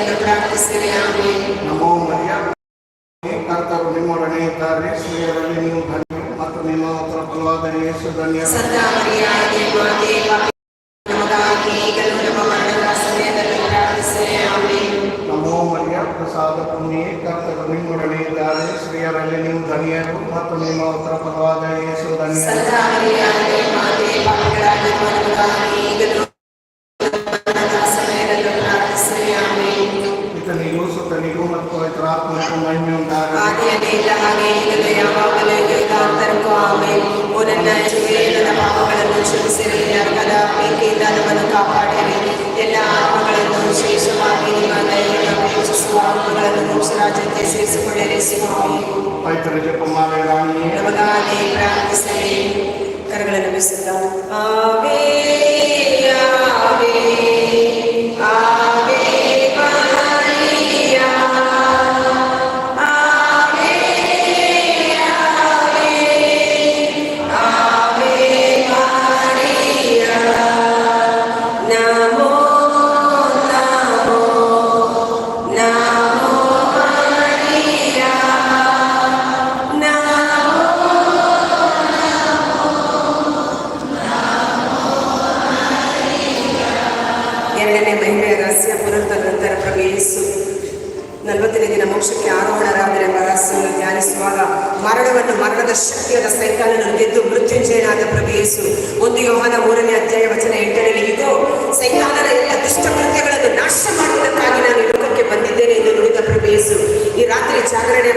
ಸಮಯದಲ್ಲೂ ಪ್ರಾರ್ಥಿಸಿರಿ ಆಮೇಲೆ ನಮೋ ಮರಿಯ ಕರ್ತರು ನಿಮ್ಮೊಡನೆ ಇದ್ದಾರೆ. ಸ್ತ್ರೀಯರಲ್ಲಿ ನೀವು ಧನ್ಯರು ಮತ್ತು ನಿಮ್ಮ ಉತ್ತರ ಫಲವಾದ ಯೇಸು ಧನ್ಯರು ಸಂತ ಮರಿಯಾದೆ ಮಾತೆ ಪಾಪಿ ನಮಗಾಗಿ ಈಗಲೂ ನಮ್ಮ ಮರಣದ ಸಮಯದಲ್ಲೂ ಪ್ರಾರ್ಥಿಸಿರಿ ಆಮೇಲೆ ನಮೋ ಮರಿಯ ಪ್ರಸಾದ ಪುಣ್ಯೆ ಕರ್ತರು ನಿಮ್ಮೊಡನೆ ಇದ್ದಾರೆ. ಸ್ತ್ರೀಯರಲ್ಲಿ ನೀವು ಧನ್ಯರು ಮತ್ತು ನಿಮ್ಮ ಉತ್ತರ ಫಲವಾದ ಯೇಸು ಧನ್ಯರು ಸಂತ ಮರಿಯಾದೆ ಮಾತೆ ಪಾಪಿಗಳಾಗಿರುವ ನಮಗಾಗಿ ಈ ರಾತ್ರಿ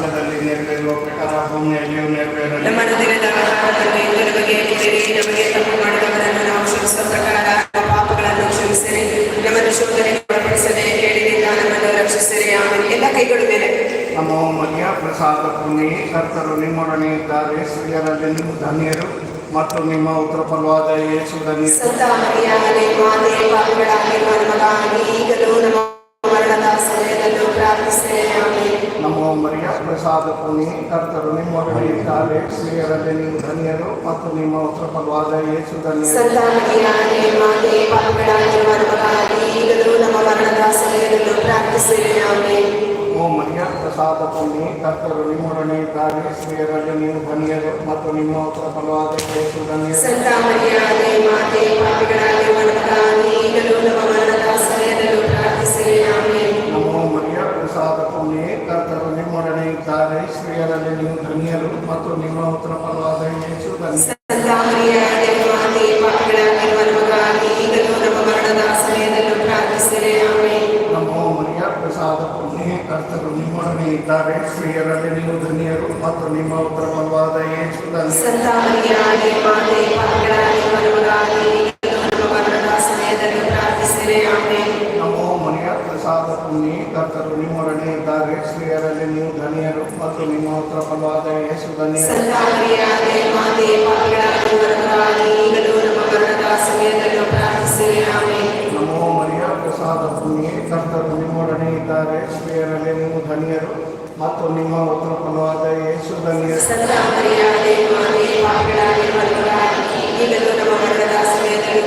ಸ್ವರ್ಗದಲ್ಲಿ ನೆರವೇರುವ ಪ್ರಕಾರ ಭೂಮಿಯಲ್ಲಿಯೂ ನೆರವೇರಲಿ. ನಮ್ಮ ಹೃದಯದ ಆಹಾರವನ್ನು ಇಂದು ನಮಗೆ ಕೊಡಿರಿ ನಮಗೆ ತಪ್ಪು ಮಾಡಿದವರನ್ನು ನಾವು ಕ್ಷಮಿಸುವ ಪ್ರಕಾರ ಪಾಪಗಳನ್ನು ಕ್ಷಮಿಸಿರಿ ನಮ್ಮನ್ನು ಶೋಧನೆಗೆ ಒಳಪಡಿಸದೆ ಕೇಳಿನಿಂದ ನಮ್ಮನ್ನು ರಕ್ಷಿಸಿರಿ ಆಮೇಲೆ ಎಲ್ಲ ಕೈಗಳು ಮೇಲೆ. ನಮ್ಮ ಮಧ್ಯ ಪ್ರಸಾದ ಪುಣ್ಯೆ ಕರ್ತರು ನಿಮ್ಮೊಡನೆ ಇದ್ದಾರೆ. ಸ್ತ್ರೀಯರಲ್ಲಿ ನೀವು ಧನ್ಯರು ಮತ್ತು ನಿಮ್ಮ ಉತ್ತರ ಫಲವಾದ ಯೇಸು ಧನ್ಯ ಸಂತ ಮರಿಯಾದೆ ಮಾತೆ ಪಾಪಿಗಳಾಗಿರುವ ನಮಗಾಗಿ ಈಗಲೂ ನಮ್ಮ ಮರಿಯ ಪ್ರಸಾದ ಪುಣ್ಯೆ ಕರ್ತರು ನಿಮ್ಮೊಡನೆ ಇದ್ದಾರೆ ಸ್ತ್ರೀಯರಲ್ಲಿ ನೀವು ಧನ್ಯರು ಮತ್ತು ನಿಮ್ಮ ಉತ್ತರ ಫಲವಾದ ಯೇಸು ಧನ್ಯರು ಸಂತ ಮರಿಯಾದೆ ಮಾತೆ ಪಾಪಿಗಳಾಗಿರುವ ನಮಗಾಗಿ ಈಗಲೂ ನಮ್ಮ ಮರಣದ ಸಮಯದಲ್ಲೂ ಪ್ರಾರ್ಥಿಸಿರಿ ಆಮೇಲೆ ಓ ಮರಿಯ ಪ್ರಸಾದ ಪುಣ್ಯೆ ಕರ್ತರು ನಿಮ್ಮೊಡನೆ ಇದ್ದಾರೆ ಸ್ತ್ರೀಯರಲ್ಲಿ ನೀವು ಧನ್ಯರು ಮತ್ತು ನಿಮ್ಮ ಉತ್ತರ ಫಲವಾದ ಯೇಸು ಧನ್ಯರು ಸಂತ ಮರಿಯಾದೆ ಮಾತೆ ಪಾಪಿಗಳಾಗಿರುವ ನಮಗಾಗಿ ಈಗಲೂ ನಮ್ಮ ಮರಣದ ಸಮಯದಲ್ಲೂ ಪ್ರಾರ್ಥಿಸಿರಿ ಆಮೇಲೆ ನಮೋ ಮರಿಯ ಪ್ರಸಾದ ಪುಣ್ಯೆ ಕರ್ತರು ನಿಮ್ಮೊಡನೆ ಇದ್ದಾರೆ ಸ್ತ್ರೀಯರಲ್ಲಿ ನೀವು ಧನ್ಯರು ಮತ್ತು ನಿಮ್ಮ ಉತ್ತರ ಫಲವಾದ ಯೇಸು ಧನ್ಯರು ಸಂತ ಮರಿಯಾದೆ ಮಾತೆ ಪಾಪಿಗಳಾಗಿರುವ ನಮಗಾಗಿ ಈಗಲೂ ನಮ್ಮ ಮರಣದ ಸಮಯದಲ್ಲೂ ಪ್ರಾರ್ಥಿಸಿರಿ ಆಮೇಲೆ ನಮೋ ಮರಿಯ ಪ್ರಸಾದ ಪುಣ್ಯೆ ಕರ್ತರು ನಿಮ್ಮೊಡನೆ ಇದ್ದಾರೆ ಸ್ತ್ರೀಯರಲ್ಲಿ ನೀವು ಧನ್ಯರು ಮತ್ತು ನಿಮ್ಮ ಉತ್ತರ ಫಲವಾದ ಯೇಸು ಧನ್ಯರು ಸಂತ ಮರಿಯಾದೆ ಮಾತೆ ಪಾಪಿಗಳಾಗಿರುವ ನಮಗಾಗಿ ಈಗಲೂ ನಮ್ಮ ಮರಣದ ಸಮಯದಲ್ಲೂ ಪ್ರಾರ್ಥಿಸಿರಿ ಆಮೇಲೆ ನಮೋ ಮರಿಯ ಪ್ರಸಾದ ಪುಣ್ಯೆ ಕರ್ತರು ನಿಮ್ಮೊಡನೆ ಇದ್ದಾರೆ ಸ್ತ್ರೀಯರಲ್ಲಿ ನೀವು ಧನ್ಯರು ಮತ್ತು ನಿಮ್ಮ ಉತ್ತರ ಫಲವಾದ ಯೇಸು ಧನ್ಯರು ಸಂತ ಮರಿಯಾದೆ ಮಾತೆ ಪಾಪಿಗಳಾಗಿರುವ ನಮಗಾಗಿ ಈಗಲೂ ನಮ್ಮ ಮರಣದ ಸಮಯದಲ್ಲೂ ಪ್ರಾರ್ಥಿಸಿರಿ ಆಮೇಲೆ ನಮೋ ಮರಿಯ ಪ್ರಸಾದ ಪುಣ್ಯೆ ಕರ್ತರು ನಿಮ್ಮೊಡನೆ ಇದ್ದಾರೆ ಸ್ತ್ರೀಯರಲ್ಲಿ ನೀವು ಧನ್ಯರು ಮತ್ತು ನಿಮ್ಮ ಉತ್ತರ ಫಲವಾದ ಯೇಸು ಧನ್ಯರು ಸಂತ ಮರಿಯಾದೆ ಮಾತೆ ಪಾಪಿಗಳಾಗಿರುವ ನಮಗಾಗಿ ಈಗಲೂ ನಮ್ಮ ಮರಣದ ಸಮಯದಲ್ಲಿ ಪ್ರಾರ್ಥಿಸಿರಿ ಆಮೇಲೆ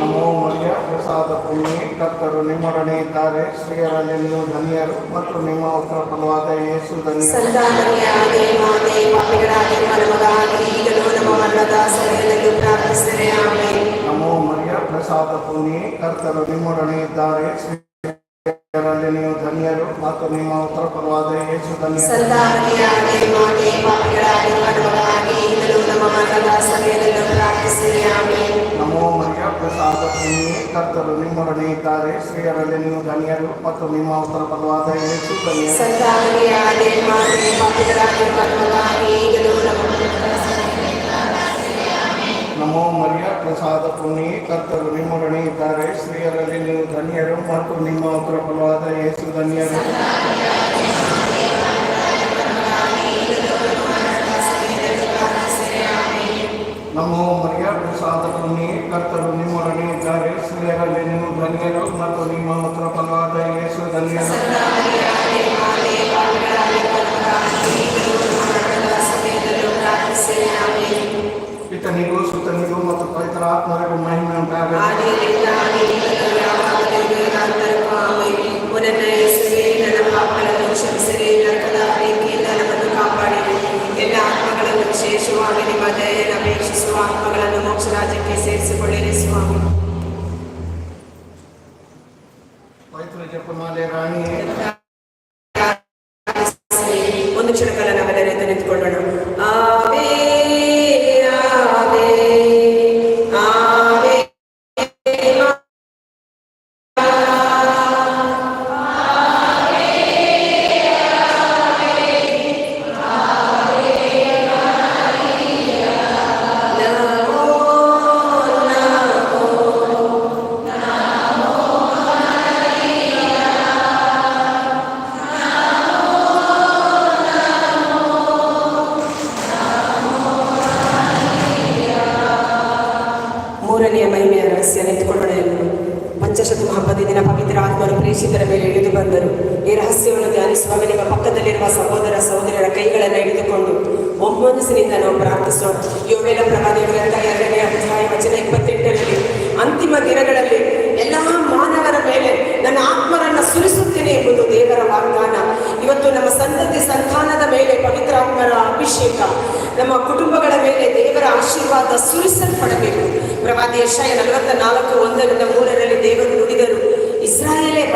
ನಮೋ ಮರಿಯ ಪ್ರಸಾದ ಪುಣ್ಯೆ ಕರ್ತರು ನಿಮ್ಮೊಡನೆ ಇದ್ದಾರೆ ಸ್ತ್ರೀಯರಲ್ಲಿ ನೀವು ಧನ್ಯರು ಮತ್ತು ನಿಮ್ಮ ಉತ್ತರ ಫಲವಾದ ಯೇಸು ಧನ್ಯರು ಸಂತ ಮರಿಯಾದೆ ಮಾತೆ ಪಾಪಿಗಳಾಗಿರುವ ನಮಗಾಗಿ ಈಗಲೂ ನಮ್ಮ ಮರಣದ ಸಮಯದಲ್ಲಿ ಪ್ರಾರ್ಥಿಸಿರಿ ಆಮೇಲೆ ನಮೋ ಮರಿಯ ಪ್ರಸಾದ ಪುಣ್ಯೆ ಕರ್ತರು ನಿಮ್ಮೊಡನೆ ಇದ್ದಾರೆ ಸ್ತ್ರೀಯರಲ್ಲಿ ನೀವು ಧನ್ಯರು ಮತ್ತು ನಿಮ್ಮ ಉತ್ತರ ಫಲವಾದ ಯೇಸು ಧನ್ಯರು ಸಂತಾಮರಿಯಾದೆ ಮಾತೆ ಪಾಪಿಗಳಾಗಿರುವ ನಮಗಾಗಿ ಈಗಲೂ ನಮ್ಮ ಮರಣದ ಸಮಯದಲ್ಲೂ ಪ್ರಾರ್ಥಿಸಿರಿ ಆಮೇಲೆ ನಮೋ ಮರಿಯ ಪ್ರಸಾದ ಪುಣ್ಯ ಕರ್ತರು ನಿಮ್ಮೊಡನೆ ಇದ್ದಾರೆ ಸ್ತ್ರೀಯರಲ್ಲಿ ನೀವು ಧನ್ಯರು ಮತ್ತು ನಿಮ್ಮ ಉತ್ತರ ಫಲವಾದ ಯೇಸು ಧನ್ಯರು ಸಂತಾಮರಿಯಾದೆ ಮಾತೆ ಪಾಪಿಗಳಾಗಿರುವ ನಮಗಾಗಿ ಈಗಲೂ ನಮ್ಮ ಮರಣದ ನಮೋ ಮರಿಯ ಪ್ರಸಾದ ಪುಣ್ಯ ಕರ್ತರು ನಿಮ್ಮೊಡನೆ ಇದ್ದಾರೆ ಸ್ತ್ರೀಯರಲ್ಲಿ ನೀವು ಧನ್ಯರು ಮತ್ತು ನಿಮ್ಮ ಉತ್ತರ ಫಲವಾದ ಯೇಸು ಧನ್ಯರು ನಮೋ ಮರಿಯ ಪ್ರಸಾದ ಪುಣ್ಯ ಕರ್ತರು ನಿಮ್ಮೊಡನೆ ಇದ್ದಾರೆ ಸ್ತ್ರೀಯರಲ್ಲಿ ನೀವು ಧನ್ಯರು ಮತ್ತು ನಿಮ್ಮ ಉತ್ತರ ಫಲವಾದ ಯೇಸು ಧನ್ಯರು ಸಮಯದಲ್ಲೂ ಪ್ರಾರ್ಥಿಸಿರಿ ಆಮೇಲೆ ಪಿತನಿಗೂ ಸುತನಿಗೂ ಮತ್ತು ಪವಿತ್ರ ಆತ್ಮರಿಗೂ ಮಹಿಮೆ ಉಂಟಾಗಲಿ ಆದಿಯಿಂದ ಈಗಲೂ ಯಾವಾಗಲೂ ಯುಗಾಂತರಕ್ಕೂ ಆಮೇಲೆ ನನ್ನ ಹೆಸರೇ ನನ್ನ ಪಾಪಗಳನ್ನು ಕ್ಷಮಿಸಿರಿ ನರಕದ ಬೆಂಕಿಯಿಂದ ನಮ್ಮನ್ನು ಕಾಪಾಡಿರಿ ಎಲ್ಲ ಆತ್ಮಗಳನ್ನು ವಿಶೇಷವಾಗಿ ನಿಮ್ಮ ದಯೆಯನ್ನು ಅಪೇಕ್ಷಿಸುವ ಆತ್ಮಗಳನ್ನು ಮೋಕ್ಷ ರಾಜ್ಯಕ್ಕೆ ಸೇರಿಸಿಕೊಳ್ಳಿರಿ ಸ್ವಾಮಿ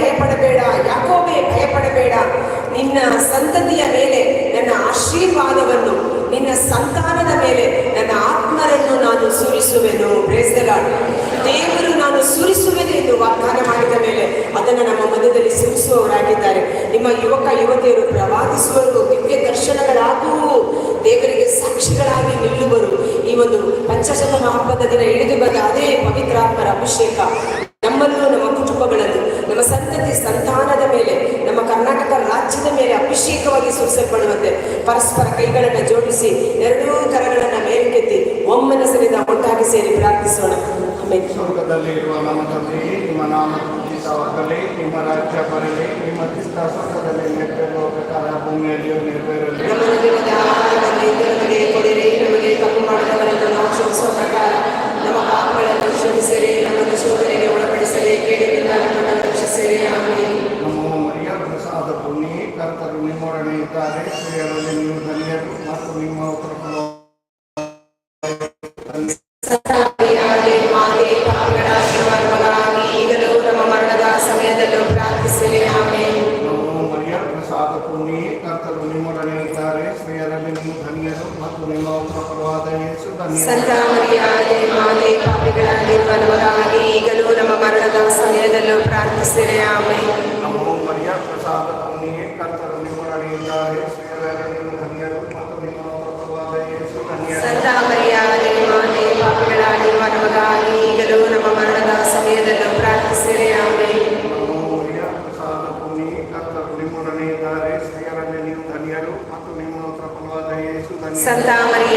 ಭಯಪಡಬೇಡ, ಯಾಕೋಬೆ ಭಯಪಡಬೇಡ. ನಿನ್ನ ಸಂತತಿಯ ಮೇಲೆ ನನ್ನ ಆಶೀರ್ವಾದವನ್ನು, ನಿನ್ನ ಸಂತಾನದ ಮೇಲೆ ನನ್ನ ಆತ್ಮರನ್ನು ನಾನು ಸುರಿಸುವೆನು. ದೇವರು ನಾನು ಸುರಿಸುವೆನು ಎಂದು ವಾಗ್ದಾನ ಮಾಡಿದ ಮೇಲೆ ಅದನ್ನು ನಮ್ಮ ಮಧ್ಯದಲ್ಲಿ ಸುರಿಸುವವರಾಗಿದ್ದಾರೆ. ನಿಮ್ಮ ಯುವಕ, ಯುವತಿಯರು ಪ್ರವಾದಿಸುವರು ದಿವ್ಯ ದರ್ಶನಗಳಾಗುವು ದೇವರಿಗೆ ಸಾಕ್ಷಿಗಳಾಗಿ ನಿಲ್ಲುವರು. ಈ ಒಂದು ಪಂಚಶತಮ ಹಬ್ಬದ ದಿನ ಇಳಿದು ಬಂದ ಅದೇ ಪವಿತ್ರಾತ್ಮರ ಅಭಿಷೇಕ ನಮ್ಮಲ್ಲೂ ನಮ್ಮ ಸಂತತಿ ಸಂತಾನದ ಮೇಲೆ ನಮ್ಮ ಕರ್ನಾಟಕ ರಾಜ್ಯದ ಮೇಲೆ ಅಭಿಷೇಕವಾಗಿ ಸುರಿಸಲ್ಪಡುವಂತೆ ಪರಸ್ಪರ ಕೈಗಳನ್ನು ಜೋಡಿಸಿ ಎರಡೂ ಕರಗಳನ್ನು ಮೇಲಕ್ಕೆತ್ತಿ ಒಮ್ಮನಸರಿಂದ ಒಟ್ಟಾಗಿ ಸೇರಿ ಪ್ರಾರ್ಥಿಸೋಣ. ಸ್ವರ್ಗದಲ್ಲಿ ಇರುವ ನಮ್ಮ ತಂದೆಯೇ ನಿಮ್ಮ ನಾಮ ಪೂಜಿತವಾಗಲಿ ನಿಮ್ಮ ರಾಜ್ಯ ಬರಲಿ ನಿಮ್ಮ ಚಿತ್ತ ಸ್ವರ್ಗದಲ್ಲಿ ನೆರವೇರುವ ಪ್ರಕಾರ ಭೂಮಿಯಲ್ಲಿಯೂ ನೆರವೇರಲಿ. ನಮಗೆ ಕೊಡಿರಿ ನಮಗೆ ತಪ್ಪು ಮಾಡಿದವರನ್ನು ನಾವು ಕ್ಷಮಿಸುವ ಪ್ರಕಾರ ನಮ್ಮ ಪಾಪಗಳನ್ನು ನಿಮ್ಮೊಡನೆ ಇದ್ದಾರೆ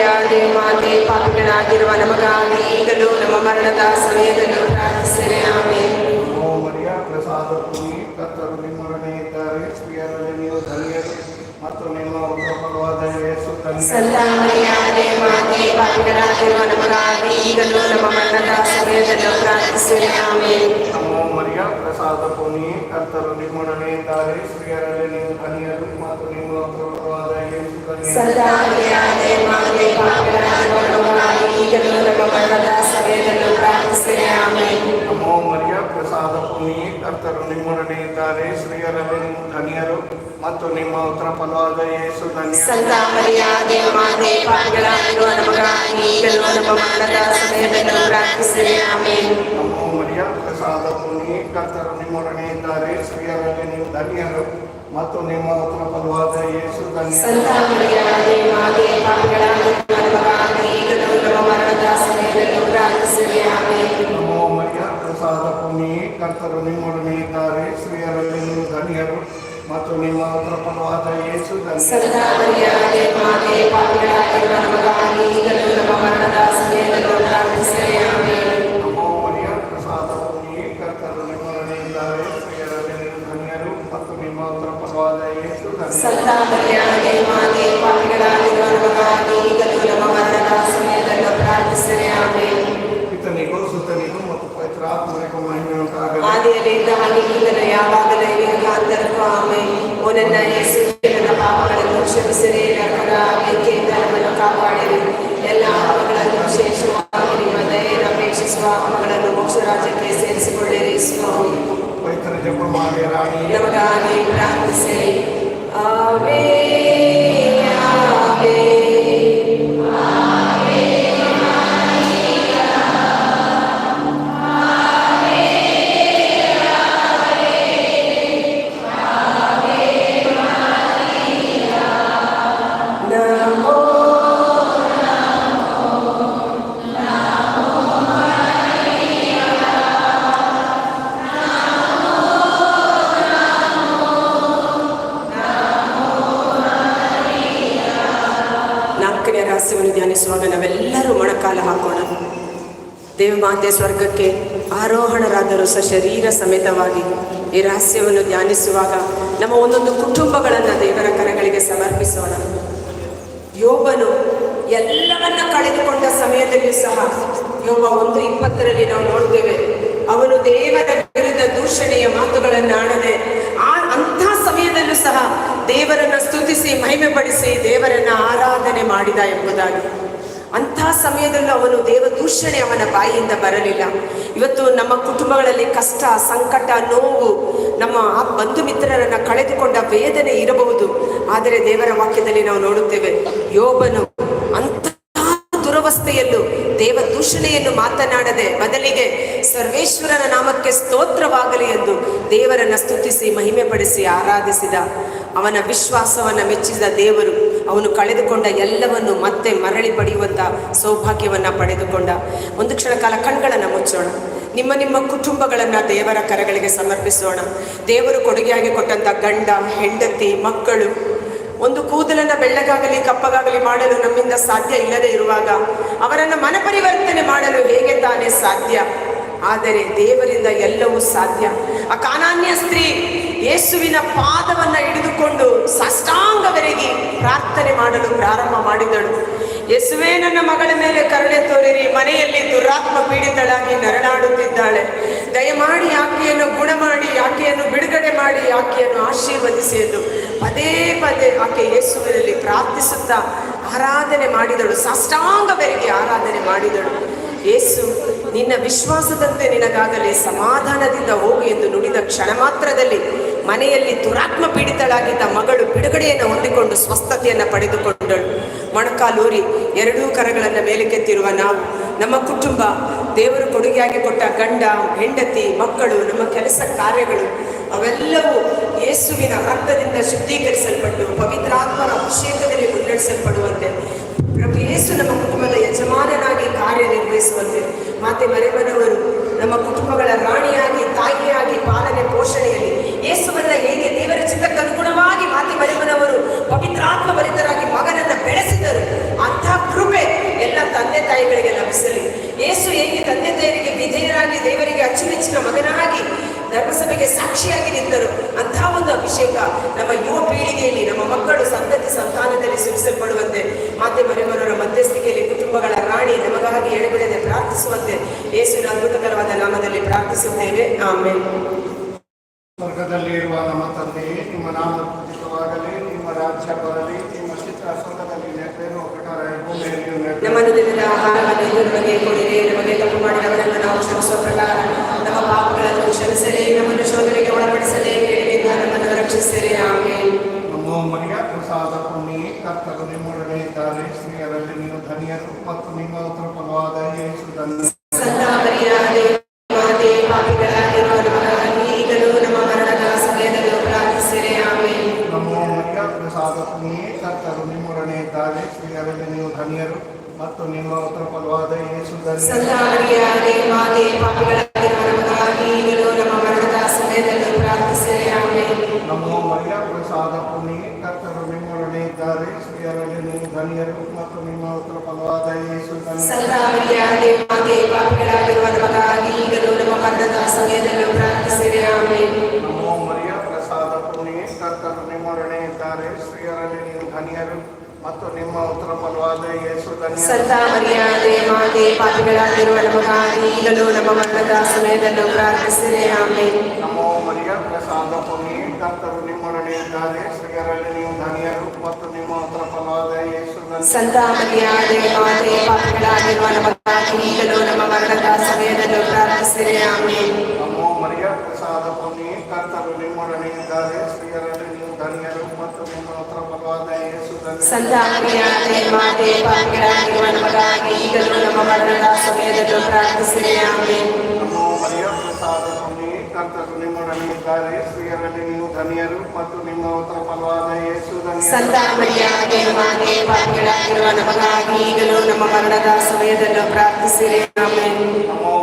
ಸಂತಾಮರಿಯಾದೆ ಮಾತೆ ಪಾಪಿಗಳಾಗಿರುವ ನಮಗಾಗಿ ಈಗಲೂ ನಮ್ಮ ಮರಣದ ಸಮಯದಲ್ಲೂ ಪ್ರಾರ್ಥಿಸಿರಿ ಆಮೇಲೆ ನಮೋ ಮರಿಯ ಪ್ರಸಾದ ಪುಣ್ಯ ಕರ್ತರು ನಿಮ್ಮೊಡನೆ ಇದ್ದಾರೆ ಸ್ತ್ರೀಯರಲ್ಲಿ ನೀವು ಧನ್ಯರು ಮತ್ತು ನಿಮ್ಮ ಉತ್ತರ ಫಲವಾದ ಯೇಸು ಧನ್ಯರು ಸಂತಾಮರಿಯಾದೆ ಮಾತೆ ಪಾಪಿಗಳಾಗಿರುವ ನಮಗಾಗಿ ಈಗಲೂ ನಮ್ಮ ಮರಣದ ಸಮಯದಲ್ಲೂ ಪ್ರಾರ್ಥಿಸಿರಿ ಆಮೇಲೆ ನಮೋ ಮರಿಯ ಪ್ರಸಾದ ಪುಣ್ಯ ಕರ್ತರು ನಿಮ್ಮೊಡನೆ ಇದ್ದಾರೆ ಸ್ತ್ರೀಯರಲ್ಲಿ ನೀವು ಧನ್ಯರು ಮತ್ತು ನಿಮ್ಮ ಉತ್ತರ ಫಲವಾದ ಯೇಸು ಧನ್ಯರು ಸಂತಾಮರಿಯಾದೆ ಮಾತೆ ಪಾಪಿಗಳಾಗಿರುವ ನಮಗಾಗಿ ಈಗಲೂ ನಮ್ಮ ಮರಣದ ಸಮಯದಲ್ಲೂ ಪ್ರಾರ್ಥಿಸಿರಿ ಆಮೇಲೆ ನಮೋ ಮರಿಯ ಪ್ರಸಾದ ಪುಣ್ಯ ಭೂಮಿ ಕರ್ತರು ನಿಮ್ಮೊಡನೆ ಇದ್ದಾರೆ ಸ್ತ್ರೀಯರಲ್ಲಿ ನೀವು ಧನ್ಯರು ಮತ್ತು ನಿಮ್ಮ ಉತ್ತರ ಫಲವಾದ ಯೇಸು ಧನ್ಯ ಸಂತ ಮರಿಯಾದೆ ಮಾತೆ ಪಾಪಿಗಳಾಗಿರುವ ನಮಗಾಗಿ ಈಗಲೂ ನಮ್ಮ ಮರಣದ ಸಮಯದಲ್ಲೂ ಪ್ರಾರ್ಥಿಸಿರಿ ಆಮೇಲೆ ನಮೋ ಮರಿಯ ಪ್ರಸಾದ ಭೂಮಿ ಕರ್ತರು ನಿಮ್ಮೊಡನೆ ಇದ್ದಾರೆ ಸ್ತ್ರೀಯರಲ್ಲಿ ನೀವು ಧನ್ಯರು ಮತ್ತು ನಿಮ್ಮ ಉತ್ತರ ಫಲವಾದ ಕರ್ತರು ನಿಮ್ಮೊಡನೆ ಇದ್ದಾರೆ ಸ್ತ್ರೀಯರಲ್ಲಿ ನೀವು ಧನ್ಯರು ಮತ್ತು ನಿಮ್ಮ ಉತ್ತರ ಫಲವಾದ ಯೇಸು ಧನ್ಯ ಸಂತ ಮರಿಯಾದೆ ಮಾತೆ ಪಾಪಿಗಳಾಗಿರುವ ನಮಗಾಗಿ ಈಗಲೂ ನಮ್ಮ ಮರಣದ ಸಮಯದಲ್ಲೂ ಪ್ರಾರ್ಥಿಸಿರಿ ಆಮೇಲೆ ನಮೋ ಮರಿಯ ಪ್ರಸಾದ ಭೂಮಿ ಕರ್ತರು ನಿಮ್ಮೊಡನೆ ಇದ್ದಾರೆ ಸ್ತ್ರೀಯರಲ್ಲಿ ನೀವು ಧನ್ಯರು ಮತ್ತು ನಿಮ್ಮ ಉತ್ತರ ಫಲವಾದ ಯೇಸು ಧನ್ಯ ಸಂತ ಮರಿಯಾದೆ ಮಾತೆ ಪಾಪಿಗಳಾಗಿರುವ ನಮಗಾಗಿ ಈಗಲೂ ನಮ್ಮ ಮರಣದ ಸಮಯದಲ್ಲೂ ಪ್ರಾರ್ಥಿಸಿರಿ ಆಮೇಲೆ ಪಿತನಿಗೂ ಸುತನಿಗೂ ಮತ್ತು ಪವಿತ್ರಾತ್ಮನಿಗೂ ಮಹಿಮೆ ಉಂಟಾಗಲಿ ಆದಿಯಲ್ಲಿದ್ದ ಹಾಗೆ ಈಗಲೂ ಯಾವಾಗಲೂ ಯುಗಾಂತರಕ್ಕೂ ಆಮೇಲೆ ಓ ನನ್ನ ಯೇಸು ನನ್ನ ಪಾಪಗಳನ್ನು ಕ್ಷಮಿಸಿರಿ ನರಕದ ಬೆಂಕಿಯಿಂದ ನಮ್ಮನ್ನು ಕಾಪಾಡಿರಿ ಎಲ್ಲ ಪಾಪಗಳನ್ನು ವಿಶೇಷವಾಗಿ ನಿಮ್ಮ ದಯೆಯನ್ನು ಅಪೇಕ್ಷಿಸುವ ಪಾಪಗಳನ್ನು ಮೋಕ್ಷ ರಾಜ್ಯಕ್ಕೆ ಸೇರಿಸಿಕೊಳ್ಳಿರಿ ಸ್ವಾಮಿ ಪವಿತ್ರ ಜಪ ಮಾಡಿ ರಾಣಿ ನಮಗಾಗಿ ಪ್ರಾರ್ಥಿಸಿರಿ Amen. ದೇವಮಾತೆ ಸ್ವರ್ಗಕ್ಕೆ ಆರೋಹಣರಾದರೂ ಸ ಶರೀರ ಸಮೇತವಾಗಿ ಈ ರಹಸ್ಯವನ್ನು ಧ್ಯಾನಿಸುವಾಗ ನಮ್ಮ ಒಂದೊಂದು ಕುಟುಂಬಗಳನ್ನು ದೇವರ ಕರಗಳಿಗೆ ಸಮರ್ಪಿಸೋಣ. ಯೋಬನು ಎಲ್ಲವನ್ನ ಕಳೆದುಕೊಂಡ ಸಮಯದಲ್ಲಿ ಸಹ ಯೋಬ ಒಂದು ಇಪ್ಪತ್ತರಲ್ಲಿ ನಾವು ನೋಡ್ತೇವೆ, ಅವನು ದೇವರ ವಿರುದ್ಧ ದೂಷಣೆಯ ಮಾತುಗಳನ್ನು ಆಡದೆ ಆ ಅಂಥ ಸಮಯದಲ್ಲೂ ಸಹ ದೇವರನ್ನ ಸ್ತುತಿಸಿ ಮಹಿಮೆ ಪಡಿಸಿ ದೇವರನ್ನ ಆರಾಧನೆ ಮಾಡಿದ ಎಂಬುದಾಗಿ. ಅಂಥ ಸಮಯದಲ್ಲೂ ಅವನು ದೇವ ದೂಷಣೆ ಅವನ ಬಾಯಿಯಿಂದ ಬರಲಿಲ್ಲ. ಇವತ್ತು ನಮ್ಮ ಕುಟುಂಬಗಳಲ್ಲಿ ಕಷ್ಟ, ಸಂಕಟ, ನೋವು, ನಮ್ಮ ಆ ಬಂಧು ಮಿತ್ರರನ್ನ ಕಳೆದುಕೊಂಡ ವೇದನೆ ಇರಬಹುದು. ಆದರೆ ದೇವರ ವಾಕ್ಯದಲ್ಲಿ ನಾವು ನೋಡುತ್ತೇವೆ, ಯೋಬನು ಅಂತಹ ದುರವಸ್ಥೆಯಲ್ಲೂ ದೇವ ದೂಷಣೆಯನ್ನು ಮಾತನಾಡದೆ ಬದಲಿಗೆ ಸರ್ವೇಶ್ವರನ ನಾಮಕ್ಕೆ ಸ್ತೋತ್ರವಾಗಲಿ ಎಂದು ದೇವರನ್ನ ಸ್ತುತಿಸಿ ಮಹಿಮೆ ಪಡಿಸಿ ಆರಾಧಿಸಿದ ಅವನ ವಿಶ್ವಾಸವನ್ನ ಮೆಚ್ಚಿದ ದೇವರು ಅವನು ಕಳೆದುಕೊಂಡ ಎಲ್ಲವನ್ನು ಮತ್ತೆ ಮರಳಿ ಪಡೆಯುವಂಥ ಸೌಭಾಗ್ಯವನ್ನು ಪಡೆದುಕೊಂಡ. ಒಂದು ಕ್ಷಣ ಕಾಲ ಕಣ್ಗಳನ್ನು ಮುಚ್ಚೋಣ. ನಿಮ್ಮ ನಿಮ್ಮ ಕುಟುಂಬಗಳನ್ನು ದೇವರ ಕರಗಳಿಗೆ ಸಮರ್ಪಿಸೋಣ. ದೇವರು ಕೊಡುಗೆಯಾಗಿ ಕೊಟ್ಟಂಥ ಗಂಡ, ಹೆಂಡತಿ, ಮಕ್ಕಳು, ಒಂದು ಕೂದಲನ್ನು ಬೆಳ್ಳಗಾಗಲಿ, ಕಪ್ಪಗಾಗಲಿ ಮಾಡಲು ನಮ್ಮಿಂದ ಸಾಧ್ಯ ಇಲ್ಲದೆ ಇರುವಾಗ ಅವರನ್ನು ಮನಪರಿವರ್ತನೆ ಮಾಡಲು ಹೇಗೆ ತಾನೇ ಸಾಧ್ಯ? ಆದರೆ ದೇವರಿಂದ ಎಲ್ಲವೂ ಸಾಧ್ಯ. ಆ ಕಾನಾನ್ಯ ಸ್ತ್ರೀ ಯೇಸುವಿನ ಪಾದವನ್ನ ಹಿಡಿದುಕೊಂಡು ಸಾಷ್ಟಾಂಗವರೆಗೆ ಪ್ರಾರ್ಥನೆ ಮಾಡಲು ಪ್ರಾರಂಭ ಮಾಡಿದಳು. ಯೇಸುವೇ, ನನ್ನ ಮಗಳ ಮೇಲೆ ಕರುಣೆ ತೋರಿರಿ. ಮನೆಯಲ್ಲಿ ದುರಾತ್ಮ ಪೀಡಿತಳಾಗಿ ನರಳಾಡುತ್ತಿದ್ದಾಳೆ. ದಯಮಾಡಿ ಆಕೆಯನ್ನು ಗುಣ ಮಾಡಿ ಆಕೆಯನ್ನು ಬಿಡುಗಡೆ ಮಾಡಿ, ಆಕೆಯನ್ನು ಆಶೀರ್ವದಿಸಿ ಎಂದು ಪದೇ ಪದೇ ಆಕೆ ಯೇಸುವಿನಲ್ಲಿ ಪ್ರಾರ್ಥಿಸುತ್ತಾ ಆರಾಧನೆ ಮಾಡಿದಳು. ಸಾಷ್ಟಾಂಗವರೆಗೆ ಆರಾಧನೆ ಮಾಡಿದಳು. ಯೇಸು ನಿನ್ನ ವಿಶ್ವಾಸದಂತೆ ನಿನಗಾಗಲಿ ಸಮಾಧಾನದಿಂದ ಹೋಗು ಎಂದು ನುಡಿದ ಕ್ಷಣ ಮಾತ್ರದಲ್ಲಿ ಮನೆಯಲ್ಲಿ ದುರಾತ್ಮ ಪೀಡಿತಳಾಗಿದ್ದ ಮಗಳು ಬಿಡುಗಡೆಯನ್ನು ಹೊಂದಿಕೊಂಡು ಸ್ವಸ್ಥತೆಯನ್ನು ಪಡೆದುಕೊಂಡಳು. ಮೊಣಕಾಲೂರಿ, ಎರಡೂ ಕರಗಳನ್ನು ಮೇಲಕ್ಕೆತ್ತಿರುವ ನಾವು, ನಮ್ಮ ಕುಟುಂಬ, ದೇವರು ಕೊಡುಗೆಯಾಗಿ ಕೊಟ್ಟ ಗಂಡ, ಹೆಂಡತಿ, ಮಕ್ಕಳು, ನಮ್ಮ ಕೆಲಸ ಕಾರ್ಯಗಳು, ಅವೆಲ್ಲವೂ ಯೇಸುವಿನ ರಕ್ತದಿಂದ ಶುದ್ಧೀಕರಿಸಲ್ಪಟ್ಟು ಪವಿತ್ರಾತ್ಮರ ಅಭಿಷೇಕದಲ್ಲಿ ಮುನ್ನಡೆಸಲ್ಪಡುವಂತೆ ಪ್ರಭು ಯೇಸು ನಮ್ಮ ಕುಟುಂಬದ ಯಜಮಾನನಾಗಿ ಕಾರ್ಯನಿರ್ವಹಿಸುವಂತೆ ಮಾತೆ ಮರೆಮನವರು, ನಮ್ಮ ಕುಟುಂಬಗಳ ರಾಣಿಯಾಗಿ, ತಾಯಿಯಾಗಿ ಪಾಲನೆ ಪೋಷಣೆಯಲ್ಲಿ ಯೇಸುವನ್ನ ಹೇಗೆ ದೇವರ ಚಿತ್ತಕ್ಕೆ ಅನುಗುಣವಾಗಿ ಮಾತೆ ಮರೆಮನವರು ಪವಿತ್ರಾತ್ಮ ಭರಿತರಾಗಿ ಮಗನನ್ನ ಬೆಳೆಸಿದರು ಅಂತಹ ಕೃಪೆ ಎಲ್ಲ ತಂದೆ ತಾಯಿಗಳಿಗೆ ಲಭಿಸಲಿ. ಯೇಸು ಹೇಗೆ ತಂದೆ ತಾಯಿಗೆ ವಿಧೇಯರಾಗಿ ದೇವರಿಗೆ ಅಚ್ಚುಮೆಚ್ಚಿನ ಮಗನಾಗಿ ಧರ್ಮಸಭೆಗೆ ಸಾಕ್ಷಿಯಾಗಿ ನಿಂತರು. ಅಂತಹ ಒಂದು ಅಭಿಷೇಕ ನಮ್ಮ ಯುವ ಪೀಳಿಗೆಯಲ್ಲಿ, ನಮ್ಮ ಮಕ್ಕಳು ಸಂತತಿ ಸಂತಾನದಲ್ಲಿ ಸುರಿಸಲ್ಪಡುವಂತೆ ಮಾತೆ ಮರೆಮರರ ಮಧ್ಯಸ್ಥಿಕೆಯಲ್ಲಿ ಕುಟುಂಬಗಳ ರಾಣಿ ನಮಗಾಗಿ ಎಡೆಬಿಡದೆ ಪ್ರಾರ್ಥಿಸುವಂತೆ ಯೇಸುವಿನ ಅದ್ಭುತಕರವಾದ ನಾಮದಲ್ಲಿ ಪ್ರಾರ್ಥಿಸುತ್ತೇವೆ. ಆಮೇಲೆ ಸ್ವರ್ಗದಲ್ಲಿ ಇರುವ ನಮ್ಮ ತಂದೆಯೇ ನಿಮ್ಮ ನಾಮ ಪೂಜಿತವಾಗಲಿ ನಿಮ್ಮ ರಾಜ್ಯ ಬರಲಿ ನಿಮ್ಮ ಚಿತ್ತ ಸ್ವರ್ಗದಲ್ಲಿ ನೆರವೇರುವ ಪ್ರಕಾರ ಭೂಮಿಯಲ್ಲಿ ನಮ್ಮ ದಿನದ ಆಹಾರವನ್ನು ಇಂದು ನಮಗೆ ಕೊಡಿರಿ ನಮಗೆ ತಪ್ಪು ಮಾಡಿದವರನ್ನು ನಾವು ಕ್ಷಮಿಸುವ ಪ್ರಕಾರ ನಮ್ಮ ಪಾಪಗಳನ್ನು ಕ್ಷಮಿಸಲಿ ನಮ್ಮನ್ನು ಶೋಧನೆಗೆ ಒಳಪಡಿಸಲಿ ಕೇಳಿನಿಂದ ನಮ್ಮನ್ನು ರಕ್ಷಿಸಿರಿ ಆಮೇಲೆ ನಮೋ ಮರಿಯ ಪ್ರಸಾದ ಪುಣ್ಯ ಕರ್ತರು ನಿಮ್ಮೊಡನೆ ಇದ್ದಾರೆ ಸ್ತ್ರೀಯರಲ್ಲಿ ನೀವು ಧನ್ಯರು ಮತ್ತು ನಿಮ್ಮ ಉತ್ತರ ಫಲವಾದ ಯೇಸು ಧನ್ಯ ಸಂತ ಮರಿಯಾದೆ ಮಾತೆ ಪಾಪಿಗಳಾಗಿರುವ ನಮಗಾಗಿ ಈಗಲೂ ನಮ್ಮ ಮರಣದ ಸಮಯದಲ್ಲೂ ಪ್ರಾರ್ಥಿಸಿರಿ ಆಮೇಲೆ ನಮೋ ಮರಿಯ ಪ್ರಸಾದ ಪುಣ್ಯ ಕರ್ತರು ನಿಮ್ಮೊಡನೆ ಇದ್ದಾರೆ ಸ್ತ್ರೀಯರಲ್ಲಿ ನೀವು ಧನ್ಯರು ಮತ್ತು ನಿಮ್ಮ ಉತ್ತರ ಫಲವಾದ ಯೇಸು ಧನ್ಯ ಸಂತ ಮರಿಯಾದೆ ಮಾತೆ ಪಾಪಿಗಳಾಗಿರುವ ನಮಗಾಗಿ ಈಗಲೂ ನಮ್ಮ ಮರಣದ ಸಮಯದಲ್ಲೂ ಪ್ರಾರ್ಥಿಸಿರಿ ಆಮೇಲೆ ನಮೋ ಮರಿಯ ಪ್ರಸಾದ ಪುಣ್ಯ ಕರ್ತರು ನಿಮ್ಮೊಡನೆ ಇದ್ದಾರೆ ಸ್ತ್ರೀಯರಲ್ಲಿ ನೀವು ಧನ್ಯರು ಮತ್ತು ನಿಮ್ಮ ಉತ್ತರ ಫಲವಾದ ಯೇಸು ಧನ್ಯ ಸಂತ ಮರಿಯಾದೆ ಮಾತೆ ಪಾಪಿಗಳಾಗಿರುವ ನಮಗಾಗಿ ಈಗಲೂ ನಮ್ಮ ಮರಣದ ಸಮಯದಲ್ಲೂ ಪ್ರಾರ್ಥಿಸಿರಿ ಆಮೇಲೆ ನಮೋ ಮರಿಯ ಪ್ರಸಾದ ಪುಣ್ಯ ಕರ್ತರು ನಿಮ್ಮೊಡನೆ ಇದ್ದಾರೆ ಸ್ತ್ರೀಯರಲ್ಲಿ ನೀವು ಧನ್ಯರು ಮತ್ತು ನಿಮ್ಮ ಉತ್ತರ ಫಲವಾದ ಯೇಸು ಧನ್ಯ. ಸಂತ ಮರಿಯಾದೆ ಮಾತೆ ಪಾಪಿಗಳಾಗಿರುವ ನಮಗಾಗಿ ಈಗಲೂ ನಮ್ಮ ಮರಣದ ಸಮಯದಲ್ಲೂ ಪ್ರಾರ್ಥಿಸಿರಿ ಆಮೇಲೆ ನಮೋ ಮರಿಯ ಪ್ರಸಾದ ಪುಣ್ಯ ಕರ್ತರು ನಿಮ್ಮೊಡನೆ ಇದ್ದಾರೆ ಸ್ತ್ರೀಯರಲ್ಲಿ ನೀವು ಧನ್ಯರು ಮತ್ತು ನಿಮ್ಮ ಉತ್ತರ ಫಲವಾದ ಯೇಸು ಧನ್ಯ. ಸಂತ ಮರಿಯಾದೆ ಮಾತೆ ಪಾಪಿಗಳಾಗಿರುವ ನಮಗಾಗಿ ಈಗಲೂ ನಮ್ಮ ಮರಣದ ಸಮಯದಲ್ಲೂ ಪ್ರಾರ್ಥಿಸಿರಿ ಆಮೇಲೆ ನಮೋ ಮರಿಯ ಪ್ರಸಾದ ಪುಣ್ಯ ಕರ್ತರು ನಿಮ್ಮೊಡನೆ ಇದ್ದಾರೆ ಸ್ತ್ರೀಯರಲ್ಲಿ ನೀವು ಧನ್ಯರು ಮತ್ತು ನಿಮ್ಮ ಉತ್ತರ ಫಲವಾದ ಯೇಸು ಧನ್ಯ ಸಂತ ಮರಿಯಾದೆ ಮಾತೆ ಪಾಪಿಗಳಾಗಿರುವ ನಮಗಾಗಿ ಈಗಲೂ ನಮ್ಮ ಮರಣದ ಸಮಯದಲ್ಲೂ ಪ್ರಾರ್ಥಿಸಿರಿ ಆಮೇಲೆ ನಮೋ ಮರಿಯ ಪ್ರಸಾದ ಪುಣ್ಯ ಕರ್ತರು ನಿಮ್ಮೊಡನೆ ಇದ್ದಾರೆ ಸ್ತ್ರೀಯರಲ್ಲಿ ನೀವು ಧನ್ಯರು ಮತ್ತು ನಿಮ್ಮ ಉತ್ತರ ಫಲವಾದ ಯೇಸು ಧನ್ಯ ಸಂತ ಮರಿಯಾದೆ ಮಾತೆ ಪಾಪಿಗಳಾಗಿರುವ ನಮಗಾಗಿ ಈಗಲೂ ನಮ್ಮ ಮರಣದ ಸಮಯದಲ್ಲೂ ಪ್ರಾರ್ಥಿಸಿರಿ ಆಮೇಲೆ ನಮೋ ಮರಿಯ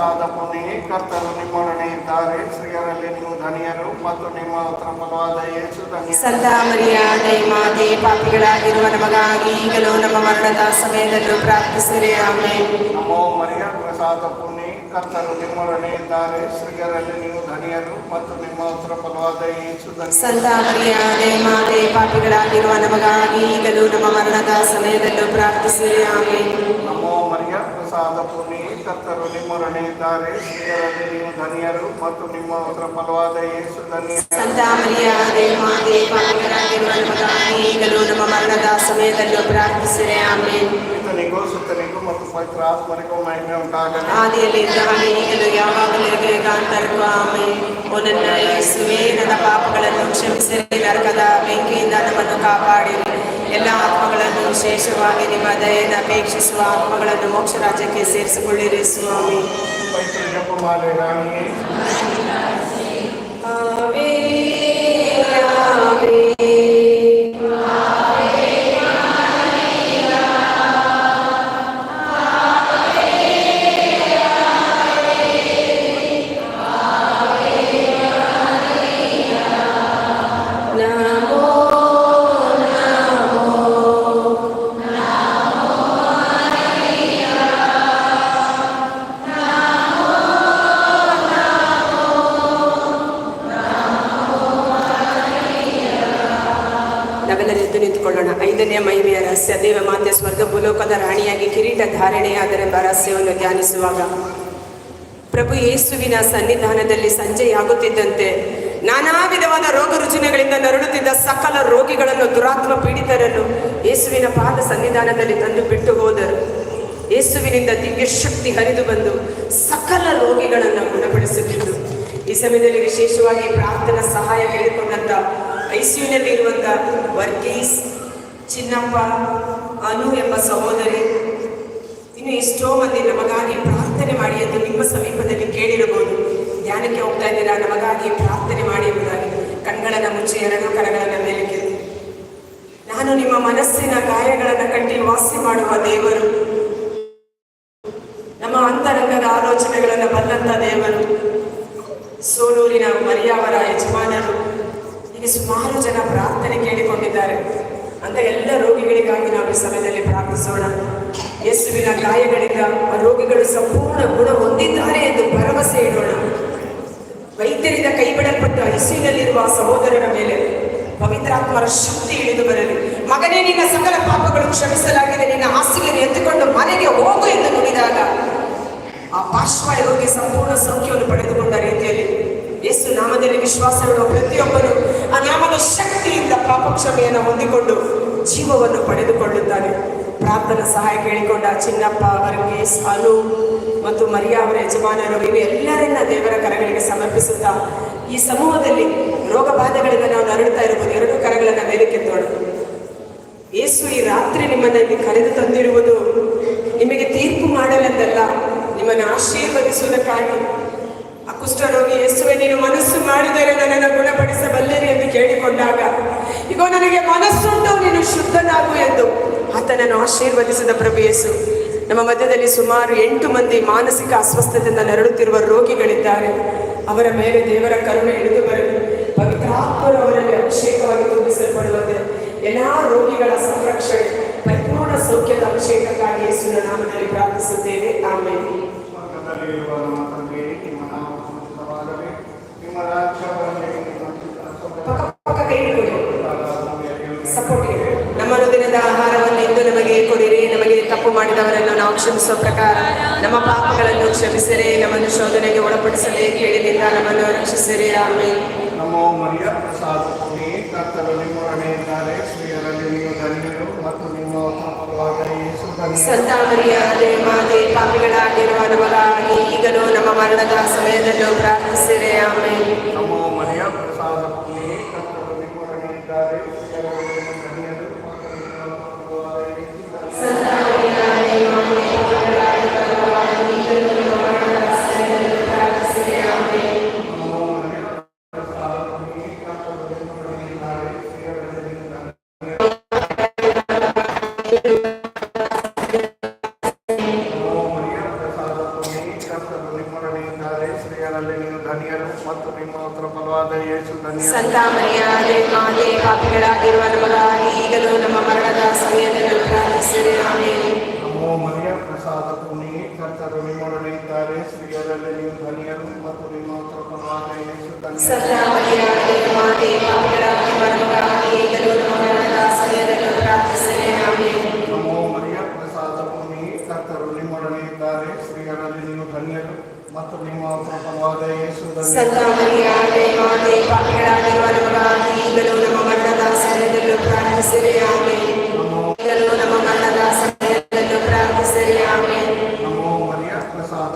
ಪ್ರಸಾದ ಪುಣ್ಯ ಕರ್ತರು ನಿಮ್ಮೊಡನೆ ಇದ್ದಾರೆ. ಸ್ತ್ರೀಯರಲ್ಲಿ ನೀವು ಧನಿಯರು ಮತ್ತು ನಿಮ್ಮ ಉತ್ತಮವಾದ ಯೇಸು ಧನಿಯ ಸಂತ ಮರಿಯಾದೆ ಮಾತೆ ಪಾಪಿಗಳಾಗಿರುವ ನಮಗಾಗಿ ಈಗಲೂ ನಮ್ಮ ಮರಣದ ಸಮಯದಲ್ಲೂ ಪ್ರಾರ್ಥಿಸಿರಿ. ಆಮೇಲೆ ನಮೋ ಮರಿಯ ಪ್ರಸಾದ ಪುಣ್ಯ ಕರ್ತರು ನಿಮ್ಮೊಡನೆ ಇದ್ದಾರೆ. ಸ್ತ್ರೀಯರಲ್ಲಿ ನೀವು ಧನಿಯರು ಮತ್ತು ನಿಮ್ಮ ಉತ್ತರ ಫಲವಾದ ಯೇಸು ಸಂತ ಮರಿಯಾದೆ ಮಾತೆ ಪಾಪಿಗಳಾಗಿರುವ ನಮಗಾಗಿ ಈಗಲೂ ನಮ್ಮ ಮರಣದ ಸಮಯದಲ್ಲೂ ಪ್ರಾರ್ಥಿಸಿರಿ. ಆಮೇಲೆ ನಮೋ ಭೂಮಿ ಕರ್ತರು ನಿಮ್ಮೊಡನೆ ಇದ್ದಾರೆ. ಸ್ತ್ರೀಯರಲ್ಲಿ ನೀವು ಧನ್ಯರು ಮತ್ತು ನಿಮ್ಮ ಉತ್ತರ ಫಲವಾದ ಯೇಸು ಧನ್ಯ ಸಂತ ನಮಗಾಗಿ ಈಗಲೂ ನಮ್ಮ ಮರಣದ ಸಮಯದಲ್ಲೂ ಪ್ರಾರ್ಥಿಸಿರಿ ಆಮೇಲೆ ಈತನಿಗೂ ಸುತ್ತನಿಗೂ ಮತ್ತು ಪವಿತ್ರ ಆತ್ಮನಿಗೂ ಮಹಿಮೆ ಉಂಟಾಗಲಿ. ಆದಿಯಲ್ಲಿ ಇದ್ದ ಹಾಗೆ ಈಗಲೂ ಯಾವಾಗಲೂ ಯುಗಾಂತರಕ್ಕೂ ಆಮೇಲೆ ನನ್ನ ಯೇಸುವೇ ನನ್ನ ಪಾಪಗಳನ್ನು ಕ್ಷಮಿಸಿರಿ ನರಕದ ಬೆಂಕಿಯಿಂದ ನಮ್ಮನ್ನು ಕಾಪಾಡಿರಿ. ಎಲ್ಲ ಆತ್ಮಗಳನ್ನು ವಿಶೇಷವಾಗಿ ನಿಮ್ಮ ದಯೆಯನ್ನು ಅಪೇಕ್ಷಿಸುವ ಆತ್ಮಗಳನ್ನು ಮೋಕ್ಷ ರಾಜ್ಯಕ್ಕೆ ಸೇರಿಸಿಕೊಳ್ಳಿರಿ ಸ್ವಾಮಿ ರಹಸ್ಯವನ್ನು ಧ್ಯಾನಿಸುವಾಗ, ಪ್ರಭು ಯೇಸುವಿನ ಸನ್ನಿಧಾನದಲ್ಲಿ ಸಂಜೆಯಾಗುತ್ತಿದ್ದಂತೆ ನಾನಾ ವಿಧವಾದ ರೋಗ ರುಜಿನಗಳಿಂದ ನರಳುತ್ತಿದ್ದ ಸಕಲ ರೋಗಿಗಳನ್ನು ದುರಾತ್ಮ ಪೀಡಿತರನ್ನು ಯೇಸುವಿನ ಪಾದ ಸನ್ನಿಧಾನದಲ್ಲಿ ತಂದು ಬಿಟ್ಟು ಹೋದರು. ಯೇಸುವಿನಿಂದ ದಿವ್ಯ ಶಕ್ತಿ ಹರಿದು ಬಂದು ಸಕಲ ರೋಗಿಗಳನ್ನು ಗುಣಪಡಿಸುತ್ತಿದ್ದರು ಈ ಸಮಯದಲ್ಲಿ ವಿಶೇಷವಾಗಿ ಪ್ರಾರ್ಥನಾ ಸಹಾಯ ಹೇಳಿಕೊಂಡಂತ ಐಸಿಯುನಲ್ಲಿ ಇರುವಂತ ವರ್ಗೀಸ್ ಚಿನ್ನಪ್ಪ ಅನು ಎಂಬ ಸಹೋದರಿ ಇನ್ನು ಎಷ್ಟೋ ಮಂದಿ ನಮಗಾಗಿ ಪ್ರಾರ್ಥನೆ ಮಾಡಿ ಎಂದು ನಿಮ್ಮ ಸಮೀಪದಲ್ಲಿ ಕೇಳಿರಬಹುದು. ಧ್ಯಾನಕ್ಕೆ ಹೋಗ್ತಾ ಇದ್ದೀರಾ? ನಮಗಾಗಿ ಪ್ರಾರ್ಥನೆ ಮಾಡಿ ಎಂಬುದಾಗಿ. ಕಣ್ಗಳನ್ನು ಮುಚ್ಚಿ, ಎರಡು ಕರಗಳನ್ನು ಮೇಲೆ ನಾನು ನಿಮ್ಮ ಮನಸ್ಸಿನ ಗಾಯಗಳನ್ನು ಕಟ್ಟಿ ವಾಸಿ ಮಾಡುವ ದೇವರು. ನಮ್ಮ ಅಂತರಂಗದ ಆಲೋಚನೆಗಳನ್ನು ಬಂದಂತ ದೇವರು. ಸೋಲೂರಿನ ಮರಿಯಾವರ ಯಜಮಾನರು. ಹೀಗೆ ಸುಮಾರು ಜನ ಪ್ರಾರ್ಥನೆ ಕೇಳಿಕೊಂಡಿದ್ದಾರೆ. ಅಂತ ಎಲ್ಲ ರೋಗಿಗಳಿಗಾಗಿ ನಾವು ಈ ಸಮಯದಲ್ಲಿ ಪ್ರಾರ್ಥಿಸೋಣ. ಯೇಸುವಿನ ಗಾಯಗಳಿಂದ ಆ ರೋಗಿಗಳು ಸಂಪೂರ್ಣ ಗುಣ ಹೊಂದಿದ್ದಾರೆ ಎಂದು ಭರವಸೆ ಇಡೋಣ. ವೈದ್ಯರಿಂದ ಕೈಬಿಡಲ್ಪಟ್ಟ ಐಸಿಯುನಲ್ಲಿರುವ ಆ ಸಹೋದರರ ಮೇಲೆ ಪವಿತ್ರಾತ್ಮರ ಶಕ್ತಿ ಇಳಿದು ಬರಲಿ. ಮಗನೇ, ನಿನ್ನ ಸಕಲ ಪಾಪಗಳು ಕ್ಷಮಿಸಲಾಗಿದೆ. ನಿನ್ನ ಹಾಸಿಗೆಯನ್ನು ಎತ್ತುಕೊಂಡು ಮನೆಗೆ ಹೋಗು ಎಂದು ನುಡಿದಾಗ ಆ ಪಾರ್ಶ್ವಾಯೋಗಿ ಸಂಪೂರ್ಣ ಸೌಖ್ಯವನ್ನು ಪಡೆದುಕೊಂಡ ರೀತಿಯಲ್ಲಿ ಯೇಸು ನಾಮದಲ್ಲಿ ವಿಶ್ವಾಸವಿಡುವ ಪ್ರತಿಯೊಬ್ಬರು ಆ ನಾಮದ ಶಕ್ತಿಯಿಂದ ಪಾಪ ಕ್ಷಮೆಯನ್ನು ಹೊಂದಿಕೊಂಡು ಜೀವವನ್ನು ಪಡೆದುಕೊಳ್ಳುತ್ತಾರೆ ಪ್ರಾರ್ಥನಾ ಸಹಾಯ ಕೇಳಿಕೊಂಡ ಚಿನ್ನಪ್ಪ ವರ್ಗೇಶ್ ಅನು ಮತ್ತು ಮರಿಯಾ ಅವರ ಯಜಮಾನರು ಇವೆಲ್ಲರನ್ನ ದೇವರ ಕರಗಳಿಗೆ ಸಮರ್ಪಿಸುತ್ತಾ ಈ ಸಮೂಹದಲ್ಲಿ ರೋಗ ಬಾಧೆಗಳಿಂದ ನಾವು ನರಳುತ್ತಾ ಇರಬಹುದು ಎರಡು ಕರಗಳನ್ನು ಮೇಲಕ್ಕೆತ್ತೋಣ ಯೇಸು ಈ ರಾತ್ರಿ ನಿಮ್ಮನ್ನು ಕರೆದು ತಂದಿರುವುದು ನಿಮಗೆ ತೀರ್ಪು ಮಾಡಲೆಂದಲ್ಲ, ನಿಮ್ಮನ್ನು ಆಶೀರ್ವದಿಸುವುದಕ್ಕಾಗಿ. ಆ ಕುಷ್ಠರೋಗಿ ಯೇಸುವೆ, ನೀನು ಮನಸ್ಸು ಮಾಡಿದರೆ ನನ್ನನ್ನು ಗುಣಪಡಿಸಬಲ್ಲಿರಿ ಎಂದು ಕೇಳಿಕೊಂಡಾಗ ಈಗ ನನಗೆ ಮನಸ್ಸುಂಟು, ನೀನು ಶುದ್ಧನಾಗು ಎಂದು ಆತನನ್ನು ಆಶೀರ್ವದಿಸಿದ ಪ್ರಭು ಯೇಸು. ನಮ್ಮ ಮಧ್ಯದಲ್ಲಿ ಸುಮಾರು ಎಂಟು ಮಂದಿ ಮಾನಸಿಕ ಅಸ್ವಸ್ಥತೆಯಿಂದ ನರಳುತ್ತಿರುವ ರೋಗಿಗಳಿದ್ದಾರೆ. ಅವರ ಮೇಲೆ ದೇವರ ಕರುಣೆ ಇಳಿದು ಬರಲು. ಪವಿತ್ರಾತ್ಮರು ಅವರಲ್ಲಿ ಅಭಿಷೇಕವಾಗಿ ತುಂಬಿಸಲ್ಪಡುವಂತೆ ಎಲ್ಲ ರೋಗಿಗಳ ಸಂರಕ್ಷಣೆ, ಪರಿಪೂರ್ಣ ಸೌಖ್ಯದ ಅಭಿಷೇಕಕ್ಕಾಗಿ ಯೇಸುವಿನ ನಾಮದಲ್ಲಿ ಪ್ರಾರ್ಥಿಸುತ್ತೇವೆ. ಆಮೇಲೆ ಸ್ವರ್ಗದಲ್ಲಿರುವ ನಮ್ಮ ತಂದೆಯೇ ನಿಮ್ಮ ನಾಮ ಪವಿತ್ರವಾಗಲಿ ನಿಮ್ಮ ರಾಜ್ಯ ಬರಲಿ ನಿಮ್ಮ ಚಿತ್ತ ಸ್ವರ್ಗದಲ್ಲಿ ಪಕ್ಕ ಪಕ್ಕ ಕೈ ಹಿಡ್ಕೊಳ್ಳಿ ಭೂಮಿಯಲ್ಲಿಯೂ ಸಪೋರ್ಟ್ ನಮ್ಮ ಅನುದಿನದ ಆಹಾರವನ್ನು ಇಂದು ನಮಗೆ ಕೊಡಿರಿ. ನಮಗೆ ತಪ್ಪು ಮಾಡಿದವರನ್ನು ನಾವು ಕ್ಷಮಿಸುವ ಪ್ರಕಾರ ನಮ್ಮ ಪಾಪಗಳನ್ನು ಕ್ಷಮಿಸಿರಿ. ನಮ್ಮನ್ನು ಶೋಧನೆಗೆ ಒಳಪಡಿಸಲೇ ಕೇಳಿದಿಂದ ನಮ್ಮನ್ನು ರಕ್ಷಿಸಿರಿ. ಆಮೇಲೆ ನಮೋ ಮರಿಯ ಪ್ರಸಾದ. ಧನ್ಯರು ಮತ್ತು ನಿಮ್ಮ ಸಂತ ಮರಿಯಾದೆ ಮಾತೆ ಪಾಪಿಗಳಾಗಿರುವ ನಮಗಾಗಿ ಈಗಲೂ ನಮ್ಮ ಮರಣದ ಸಮಯದಲ್ಲೂ ಪ್ರಾರ್ಥಿಸಿದೆ ಆಮೇಲೆ ನಮೋ ಮರಿಯ ಪ್ರಸಾದ ಕತ್ತರ ಕರ್ತರು ಯೇಸು ಧನ್ಯರು ಸಂತ ಮರಿಯಾದೆ ಮಾತೆ ಪಾಪಿಗಳಾಗಿರುವ ನಮಗಾಗಿ ಈಗಲೂ ನಮ್ಮ ಮರಣದ ಸಮಯದಲ್ಲೂ ಪ್ರಾರ್ಥಿಸಿರಿ ಆಮೇಲೆ ನಮೋ ಈಗಲೂ ನಮ್ಮ ಮರಣದ ಸಮಯದಲ್ಲೂ ಪ್ರಾರ್ಥಿಸಿರಿ ಆಮೇಲೆ ನಮೋ ಮರಿಯ ಪ್ರಸಾದ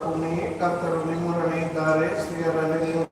ಪುಣಿ ಕರ್ತರು ನಿಮ್ಮೊಡನೆ ಇದ್ದಾರೆ ಸ್ತ್ರೀಯರಲ್ಲಿ ನೀವು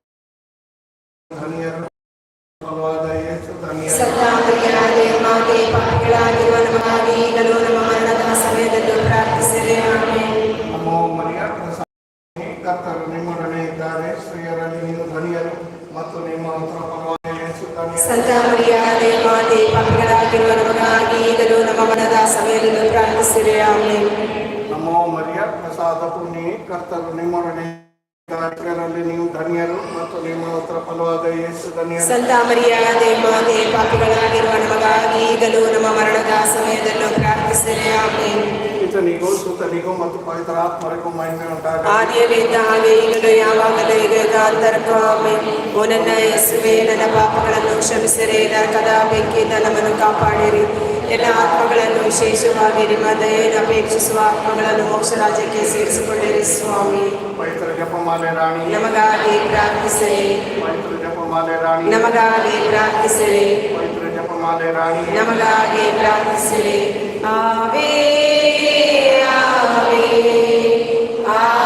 ಸುತನಿಗೂ ಮತ್ತು ಪವಿತ್ರ ಆತ್ಮರಿಗೂ ಮಹಿಮೆ ಉಂಟಾಗ ಆದಿಯಲ್ಲಿದ್ದ ಹಾಗೆ ಈಗಲೂ ಯಾವಾಗಲೂ ಈಗ ಅಂತರಕ್ಕೂ ಆಮೇಲೆ ಓ ನನ್ನ ಯೇಸುವೆ ನನ್ನ ಪಾಪಗಳನ್ನು ಕ್ಷಮಿಸಿರಿ ನರಕದ ಬೆಂಕಿಯಿಂದ ನಮ್ಮನ್ನು ಕಾಪಾಡಿರಿ ಎಲ್ಲ ಆತ್ಮಗಳನ್ನು ವಿಶೇಷವಾಗಿ ನಿಮ್ಮ ದಯೆಯನ್ನು ಅಪೇಕ್ಷಿಸುವ ಆತ್ಮಗಳನ್ನು ಮೋಕ್ಷ ರಾಜ್ಯಕ್ಕೆ ಸೇರಿಸಿಕೊಳ್ಳಿರಿ ಸ್ವಾಮಿ ಪವಿತ್ರ ಜಪಮಾಲೆ ರಾಣಿ ನಮಗಾಗಿ ಪ್ರಾರ್ಥಿಸಿರಿ ಪವಿತ್ರ ಜಪಮಾಲೆ ರಾಣಿ ನಮಗಾಗಿ ಪ್ರಾರ್ಥಿಸಿರಿ ಪವಿತ್ರ ಜಪಮಾಲೆ ರಾಣಿ ನಮಗಾಗಿ ಪ್ರಾರ್ಥಿಸಿರಿ ಆವೇ ಆವೇ ಆವೇ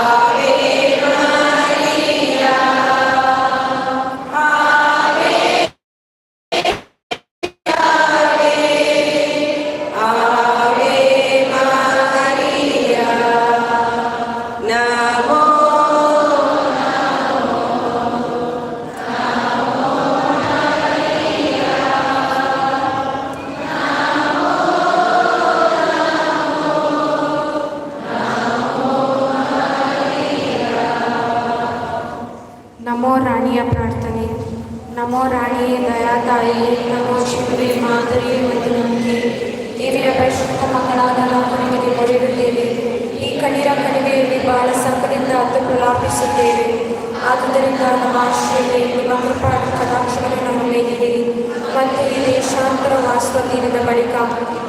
ಬಹಳ ಸಂಕಟದಿಂದ ಅದು ಪ್ರಲಾಪಿಸುತ್ತೇವೆ. ಆದುದರಿಂದ ನಮ್ಮ ಆಶ್ರಯವೇ ನಿಮ್ಮ ಕೃಪಾದ ಕಟಾಕ್ಷಗಳು ನಮ್ಮ ಮೇಲಿದೆ ಮತ್ತು ಈ ದೇಶಾಂತರ ವಾಸ್ತವದಿನದ ಬಳಿಕ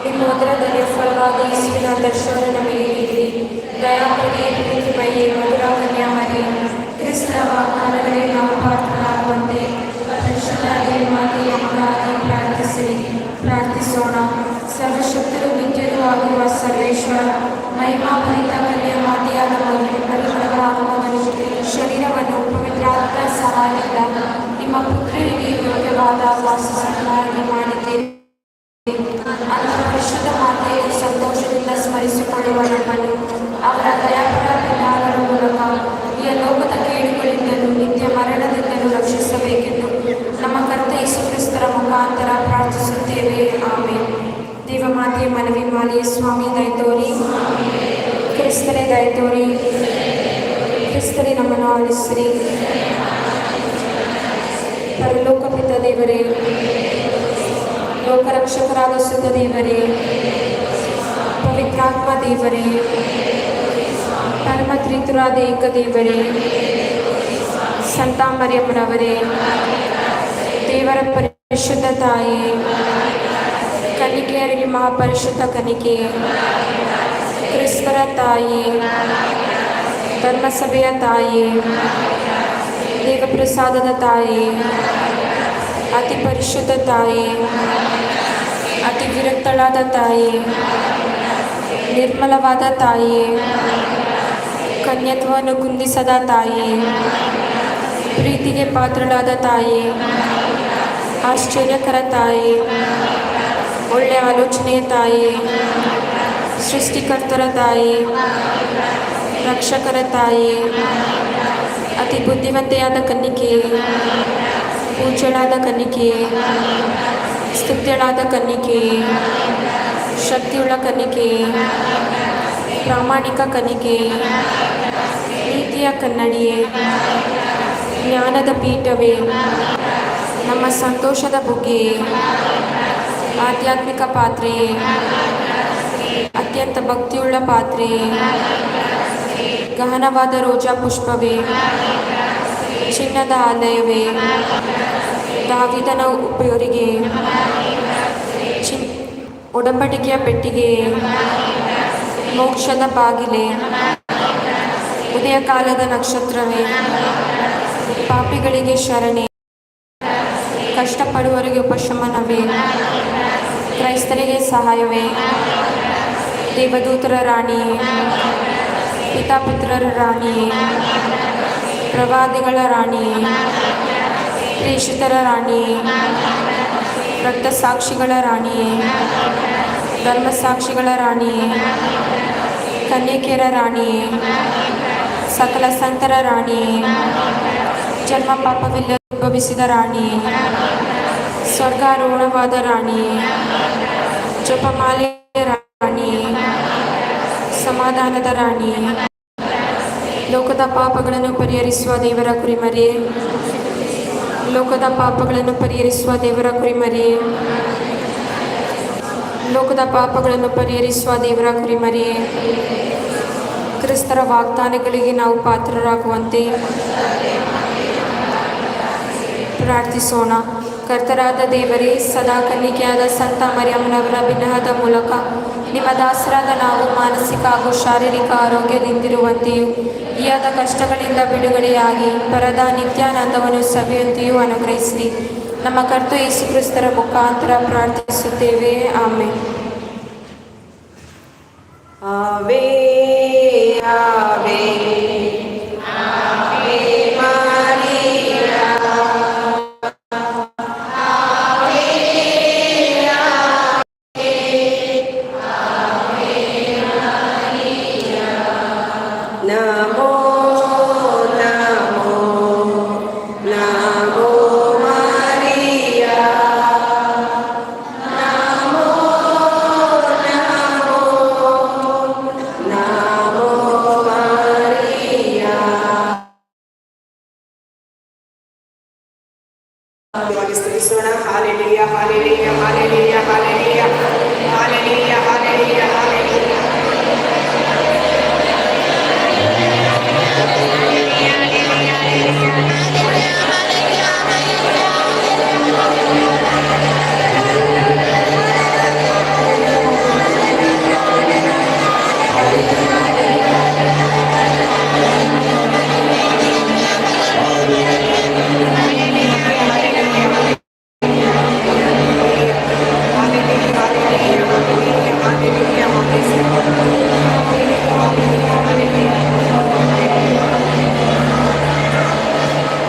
ನಿಮ್ಮ ಮೊದಲದಲ್ಲಿ ಫಲವಾದ ಯೇಸುವಿನ ದರ್ಶನ ನಮಗೆ ನೀಡಿರಿ ದಯಾಪರಿಯೇ ಪ್ರೀತಿಮಯೇ ಮಧುರ ಕನ್ಯಾಮರಿ ಕ್ರಿಸ್ತರ ವಾಗ್ದಾನಗಳೇ ನಾವು ಪಾತ್ರರಾಗುವಂತೆ ಪರಿಶುದ್ಧಾಗಿ ಮಾತೆಯ ಮಗಾಗಿ ಪ್ರಾರ್ಥಿಸಿರಿ ಪ್ರಾರ್ಥಿಸೋಣ. ಸರ್ವಶಕ್ತರು ಆತ್ಮವನಿಗೆ ಶರೀರವನ್ನು ಪವಿತ್ರಾತ್ಮ ಸಹಾಯದಿಂದ ನಿಮ್ಮ ಪುತ್ರರಿಗೆ ಯೋಗ್ಯವಾದ ವಾಸಸ್ಥಾನವಾಗಿ ಮಾಡಿದ್ದೀರಿ. ಅಂತ ಪರಿಶುದ್ಧ ಮಾತೆಯ ಸಂತೋಷದಿಂದ ಸ್ಮರಿಸಿಕೊಳ್ಳುವ ನಮ್ಮನ್ನು ಅವರ ದಯಾಪರ ಮೂಲಕ ಈ ಲೋಕದ ಕೇಡುಗಳಿಂದಲೂ ನಿತ್ಯ ಮರಣದಿಂದಲೂ ರಕ್ಷಿಸಬೇಕೆಂದು ನಮ್ಮ ಕರ್ತ ಯೇಸುಕ್ರಿಸ್ತರ ಮುಖಾಂತರ ಪ್ರಾರ್ಥಿಸುತ್ತೇವೆ. ಆಮೇಲೆ ದೇವಮಾತೆ ಮನವಿ ಮಾಲಿಯ ಸ್ವಾಮಿ, ದಯತೋರಿ. ಕ್ರಿಸ್ತನೇ, ದಯತೋರಿ. ಕ್ರಿಸ್ತರೇ ನಮ್ಮನ್ನು ಆಲಿಸಿರಿ ಪರಲೋಕಪಿತ ದೇವರೇ, ಲೋಕರಕ್ಷಕರಾದ ಸುತ ದೇವರೇ, ಪವಿತ್ರಾತ್ಮ ದೇವರೇ ಪರಮ ತ್ರಿತುರಾದ ಏಕ ದೇವರೇ ಸಂತಾಮರ್ಯಮ್ಮನವರೇ ದೇವರ ಪರಿಶುದ್ಧ ತಾಯಿ ಕನಿಕೆಯರಿಗೆ ಮಹಾಪರಿಶುದ್ಧ ಕನಿಕೆ ಕ್ರಿಸ್ತರ ತಾಯಿ ಧರ್ಮಸಭೆಯ ತಾಯಿ ದೇವಪ್ರಸಾದದ ತಾಯಿ ಅತಿ ಪರಿಶುದ್ಧ ತಾಯಿ ಅತಿ ವಿರಕ್ತಳಾದ ತಾಯಿ ನಿರ್ಮಲವಾದ ತಾಯಿ ಕನ್ಯತ್ವವನ್ನು ಕುಂದಿಸದ ತಾಯಿ ಪ್ರೀತಿಗೆ ಪಾತ್ರಳಾದ ತಾಯಿ ಆಶ್ಚರ್ಯಕರ ತಾಯಿ ಒಳ್ಳೆಯ ಆಲೋಚನೆಯ ತಾಯಿ ಸೃಷ್ಟಿಕರ್ತರ ತಾಯಿ ರಕ್ಷಕರ ತಾಯಿ ಅತಿ ಬುದ್ಧಿವಂತೆಯಾದ ಕನ್ನಿಕೆ ಪೂಜ್ಯಳಾದ ಕನ್ನಿಕೆ ಸ್ತುತ್ಯಳಾದ ಕನ್ನಿಕೆ ಶಕ್ತಿಯುಳ್ಳ ಕನ್ನಿಕೆ ಪ್ರಾಮಾಣಿಕ ಕನ್ನಿಕೆ ನೀತಿಯ ಕನ್ನಡಿಯೇ ಜ್ಞಾನದ ಪೀಠವೇ ನಮ್ಮ ಸಂತೋಷದ ಬುಗ್ಗೆ ಆಧ್ಯಾತ್ಮಿಕ ಪಾತ್ರೆಯೇ ಅತ್ಯಂತ ಭಕ್ತಿಯುಳ್ಳ ಪಾತ್ರೆ ಗಹನವಾದ ರೋಜಾ ಪುಷ್ಪವೇ, ಚಿನ್ನದ ಆಲಯವೇ, ದಾವಿದನ ಉಪಯೋರಿಗೆ ಒಡಂಬಡಿಕೆಯ ಪೆಟ್ಟಿಗೆ ಮೋಕ್ಷದ ಬಾಗಿಲೆ ಉದಯ ಕಾಲದ ನಕ್ಷತ್ರವೇ, ಪಾಪಿಗಳಿಗೆ ಶರಣೆ, ಕಷ್ಟಪಡುವವರಿಗೆ ಉಪಶಮನವೇ, ಕ್ರೈಸ್ತರಿಗೆ ಸಹಾಯವೇ, ದೇವದೂತರ ರಾಣಿ ಪಿತಾಪುತ್ರರ ರಾಣಿಯೇ, ಪ್ರವಾದಿಗಳ ರಾಣಿಯೇ, ಪ್ರೇಷಿತರ ರಾಣಿ ರಕ್ತಸಾಕ್ಷಿಗಳ ರಾಣಿ ಧರ್ಮಸಾಕ್ಷಿಗಳ ರಾಣಿಯೇ ಕನ್ಯಕೆಯರ ರಾಣಿಯೇ, ಸಕಲ ಸಂತರ ರಾಣಿಯೇ, ಜನ್ಮ ಪಾಪವಿಲ್ಲ ಉದ್ಭವಿಸಿದ ರಾಣಿಯೇ, ಸ್ವರ್ಗಾರೋಹಣವಾದ ರಾಣಿಯೇ, ಜಪಮಾಲೆಯ ರಾಣಿ ಸಮಾಧಾನದ ರಾಣಿ. ಲೋಕದ ಪಾಪಗಳನ್ನು ಪರಿಹರಿಸುವ ದೇವರ ಕುರಿಮರಿ. ಲೋಕದ ಪಾಪಗಳನ್ನು ಪರಿಹರಿಸುವ ದೇವರ ಕುರಿಮರಿ. ಲೋಕದ ಪಾಪಗಳನ್ನು ಪರಿಹರಿಸುವ ದೇವರ ಕುರಿಮರಿ. ಕ್ರಿಸ್ತರ ವಾಗ್ದಾನಗಳಿಗೆ ನಾವು ಪಾತ್ರರಾಗುವಂತೆ ಪ್ರಾರ್ಥಿಸೋಣ. ಕರ್ತರಾದ ದೇವರೇ, ಸದಾ ಕನ್ನಿಕೆಯಾದ ಸಂತ ಮರಿಯಮ್ಮನವರ ವಿನಹದ ಮೂಲಕ ನಿಮ್ಮ ದಾಸರಾದ ನಾವು ಮಾನಸಿಕ ಹಾಗೂ ಶಾರೀರಿಕ ಆರೋಗ್ಯದಿಂದಿರುವಂತೆಯೂ ಆದ ಕಷ್ಟಗಳಿಂದ ಬಿಡುಗಡೆಯಾಗಿ ಪರದ ನಿತ್ಯಾನಂದವನ್ನು ಸವಿಯುವಂತೆಯೂ ಅನುಗ್ರಹಿಸಿರಿ. ನಮ್ಮ ಕರ್ತ ಯೇಸು ಕ್ರಿಸ್ತರ ಮುಖಾಂತರ ಪ್ರಾರ್ಥಿಸುತ್ತೇವೆ. ಆಮೆ ಆವೆ ಆವೆ